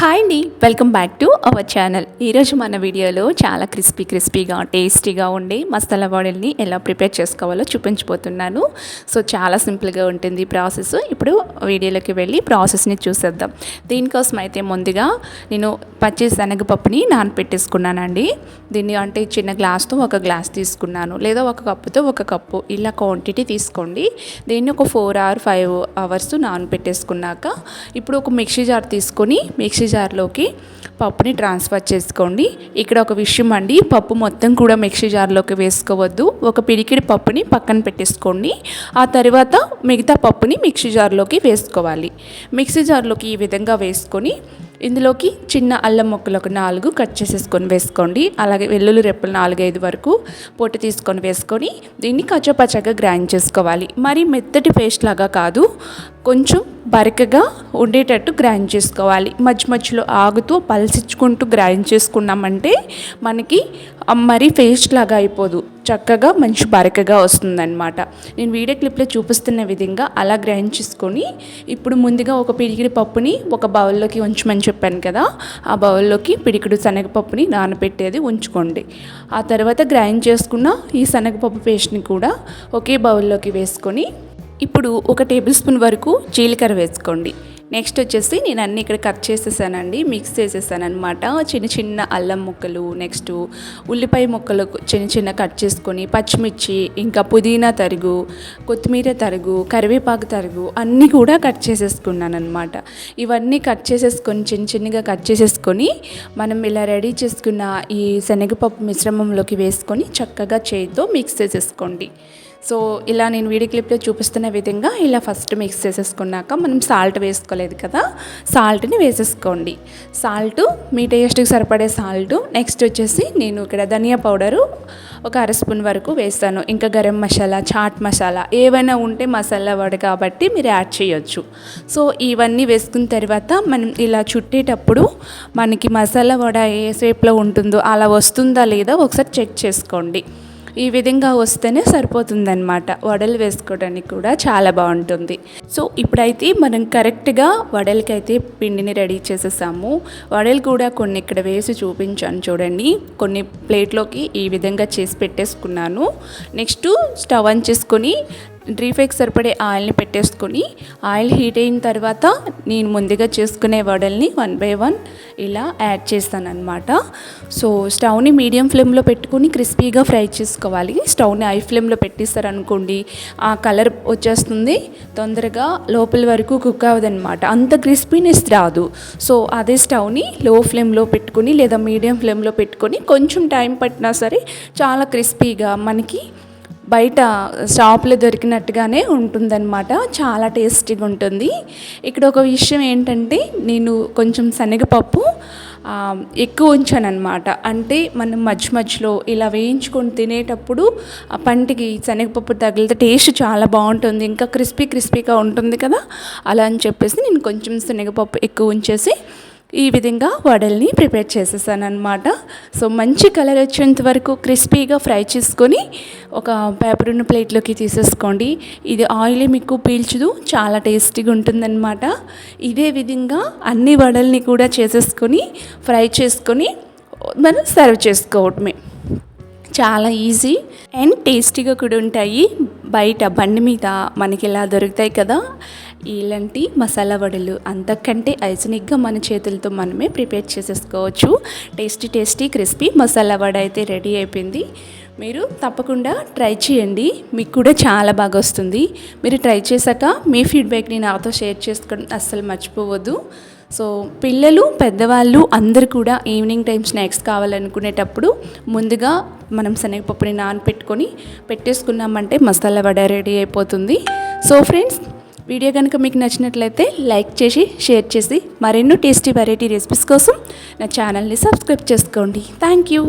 Hi అండి welcome back to our channel ఈరోజు మన వీడియోలో చాలా క్రిస్పీ క్రిస్పీగా టేస్టీగా ఉండే మసాలా వడల్ని ఎలా ప్రిపేర్ చేసుకోవాలో చూపించబోతున్నాను. సో చాలా సింపుల్గా ఉంటుంది ప్రాసెస్. ఇప్పుడు వీడియోలోకి వెళ్ళి ప్రాసెస్ని చూసేద్దాం. దీనికోసం అయితే ముందుగా నేను పచ్చి శనగపప్పుని నానపెట్టేసుకున్నానండి. దీన్ని అంటే చిన్న గ్లాస్తో ఒక గ్లాస్ తీసుకున్నాను. లేదా ఒక కప్పుతో ఒక కప్పు. ఇలా క్వాంటిటీ తీసుకోండి. దీన్ని ఒక ఫోర్ అవర్ ఫైవ్ అవర్స్ నానపెట్టేసుకున్నాక ఇప్పుడు ఒక మిక్సీ జార్ తీసుకొని మిక్సీ జార్లోకి పప్పుని ట్రాన్స్ఫర్ చేసుకోండి. ఇక్కడ ఒక విషయం అండి పప్పు మొత్తం కూడా మిక్సీ జార్లోకి వేసుకోవద్దు. ఒక పిడికిడి పప్పుని పక్కన పెట్టేసుకోండి. ఆ తర్వాత మిగతా పప్పుని మిక్సీ జార్లోకి వేసుకోవాలి. మిక్సీ జార్లోకి ఈ విధంగా వేసుకొని ఇందులోకి చిన్న అల్లం ముక్కలు ఒక నాలుగు కట్ చేసేసుకొని వేసుకోండి. అలాగే వెల్లుల్లి రెప్పలు నాలుగైదు వరకు పొట్టు తీసుకొని వేసుకొని దీన్ని కచ్చపచ్చగా గ్రైండ్ చేసుకోవాలి. మరి మెత్తటి పేస్ట్ లాగా కాదు కొంచెం బరకగా ఉండేటట్టు గ్రైండ్ చేసుకోవాలి. మధ్య మధ్యలో ఆగుతూ పలసించుకుంటూ గ్రైండ్ చేసుకున్నామంటే మనకి మరీ పేస్ట్ లాగా అయిపోదు. చక్కగా మంచి బరకగా వస్తుందన్నమాట. నేను వీడియో క్లిప్లో చూపిస్తున్న విధంగా అలా గ్రైండ్ చేసుకొని ఇప్పుడు ముందుగా ఒక పిడికిడి పప్పుని ఒక బౌల్లోకి ఉంచమని చెప్పాను కదా ఆ బౌల్లోకి పిడికిడు శనగపప్పుని నానబెట్టేది ఉంచుకోండి. ఆ తర్వాత గ్రైండ్ చేసుకున్న ఈ శనగపప్పు పేస్ట్ని కూడా ఒకే బౌల్లోకి వేసుకొని ఇప్పుడు ఒక టేబుల్ స్పూన్ వరకు జీలకర్ర వేసుకోండి. నెక్స్ట్ వచ్చేసి నేను అన్నీ ఇక్కడ కట్ చేసేసానండి మిక్స్ చేసేసాను అనమాట చిన్న చిన్న అల్లం ముక్కలు నెక్స్ట్ ఉల్లిపాయ ముక్కలు చిన్న చిన్న కట్ చేసుకొని పచ్చిమిర్చి ఇంకా పుదీనా తరుగు కొత్తిమీర తరుగు కరివేపాకు తరుగు అన్నీ కూడా కట్ చేసేసుకున్నాను అనమాట ఇవన్నీ కట్ చేసేసుకొని చిన్న చిన్నగా కట్ చేసేసుకొని మనం ఇలా రెడీ చేసుకున్న ఈ శనగపప్పు మిశ్రమంలోకి వేసుకొని చక్కగా చేతితో మిక్స్ చేసేసుకోండి. సో ఇలా నేను వీడియో క్లిప్లో చూపిస్తున్న విధంగా ఇలా ఫస్ట్ మిక్స్ చేసేసుకున్నాక మనం సాల్ట్ వేసుకోలేదు కదా సాల్ట్ని వేసేసుకోండి. సాల్ట్ మీ టేస్ట్కి సరిపడే సాల్ట్. నెక్స్ట్ వచ్చేసి నేను ఇక్కడ ధనియా పౌడరు ఒక అర స్పూన్ వరకు వేస్తాను. ఇంకా గరం మసాలా చాట్ మసాలా ఏవైనా ఉంటే మసాలా వడ కాబట్టి మీరు యాడ్ చేయొచ్చు. సో ఇవన్నీ వేసుకున్న తర్వాత మనం ఇలా చుట్టేటప్పుడు మనకి మసాలా వడ ఏ షేప్లో ఉంటుందో అలా వస్తుందా లేదా ఒకసారి చెక్ చేసుకోండి. ఈ విధంగా వస్తేనే సరిపోతుందన్నమాట. వడలు వేసుకోవడానికి కూడా చాలా బాగుంటుంది. సో ఇప్పుడైతే మనం కరెక్ట్గా వడలకైతే పిండిని రెడీ చేసేసాము. వడలు కూడా కొన్ని ఇక్కడ వేసి చూపించాను చూడండి. కొన్ని ప్లేట్లోకి ఈ విధంగా చేసి పెట్టేసుకున్నాను. నెక్స్ట్ స్టవ్ ఆన్ చేసుకొని డ్రీఫెక్స్ సరిపడే ఆయిల్ని పెట్టేసుకొని ఆయిల్ హీట్ అయిన తర్వాత నేను ముందుగా చేసుకునే వడల్ని వన్ బై వన్ ఇలా యాడ్ చేస్తాను అనమాట సో స్టవ్ని మీడియం ఫ్లేమ్లో పెట్టుకుని క్రిస్పీగా ఫ్రై చేసుకోవాలి. స్టవ్ని హై ఫ్లేమ్లో పెట్టేస్తారనుకోండి ఆ కలర్ వచ్చేస్తుంది. తొందరగా లోపల వరకు కుక్ అవ్వదనమాట అంత క్రిస్పీనెస్ రాదు. సో అదే స్టవ్ని లో ఫ్లేమ్లో పెట్టుకుని లేదా మీడియం ఫ్లేమ్లో పెట్టుకొని కొంచెం టైం పట్టినా సరే చాలా క్రిస్పీగా మనకి బయట షాప్లో దొరికినట్టుగానే ఉంటుందన్నమాట. చాలా టేస్టీగా ఉంటుంది. ఇక్కడ ఒక విషయం ఏంటంటే నేను కొంచెం శనగపప్పు ఎక్కువ ఉంచాను అనమాట అంటే మనం మధ్య మధ్యలో ఇలా వేయించుకొని తినేటప్పుడు ఆ పంటికి శనగపప్పు తగిలితే టేస్ట్ చాలా బాగుంటుంది. ఇంకా క్రిస్పీ క్రిస్పీగా ఉంటుంది కదా? అలా అని చెప్పేసి నేను కొంచెం శనగపప్పు ఎక్కువ ఉంచేసి ఈ విధంగా వడల్ని ప్రిపేర్ చేసేసాను అనమాట సో మంచి కలర్ వచ్చేంత వరకు క్రిస్పీగా ఫ్రై చేసుకొని ఒక పేపర్ ఉన్న ప్లేట్లోకి తీసేసుకోండి. ఇది ఆయిల్ మీకు పీల్చదు చాలా టేస్టీగా ఉంటుందన్నమాట. ఇదే విధంగా అన్ని వడల్ని కూడా చేసేసుకొని ఫ్రై చేసుకొని మనం సర్వ్ చేసుకోవటమే చాలా ఈజీ అండ్ టేస్టీగా కూడా ఉంటాయి. బయట బండి మీద మనకి ఇలా దొరుకుతాయి కదా. ఇలాంటి మసాలా వడలు అంతకంటే ఐజనిక్గా మన చేతులతో మనమే ప్రిపేర్ చేసేసుకోవచ్చు. Tasty tasty crispy masala vada అయితే రెడీ అయిపోయింది. మీరు తప్పకుండా ట్రై చేయండి. మీకు కూడా చాలా బాగా వస్తుంది. మీరు ట్రై చేశాక మీ ఫీడ్బ్యాక్ని నాతో షేర్ చేసుకోవడం అస్సలు మర్చిపోవద్దు. సో పిల్లలు పెద్దవాళ్ళు అందరు కూడా ఈవినింగ్ టైం స్నాక్స్ కావాలనుకునేటప్పుడు ముందుగా మనం శనగపప్పుని నానపెట్టుకొని పెట్టేసుకున్నామంటే మసాలా వడ రెడీ అయిపోతుంది. సో ఫ్రెండ్స్ వీడియో కనుక మీకు నచ్చినట్లయితే లైక్ చేసి షేర్ చేసి మరెన్నో టేస్టీ వెరైటీ రెసిపీస్ కోసం నా ఛానల్ని సబ్స్క్రైబ్ చేసుకోండి. Thank you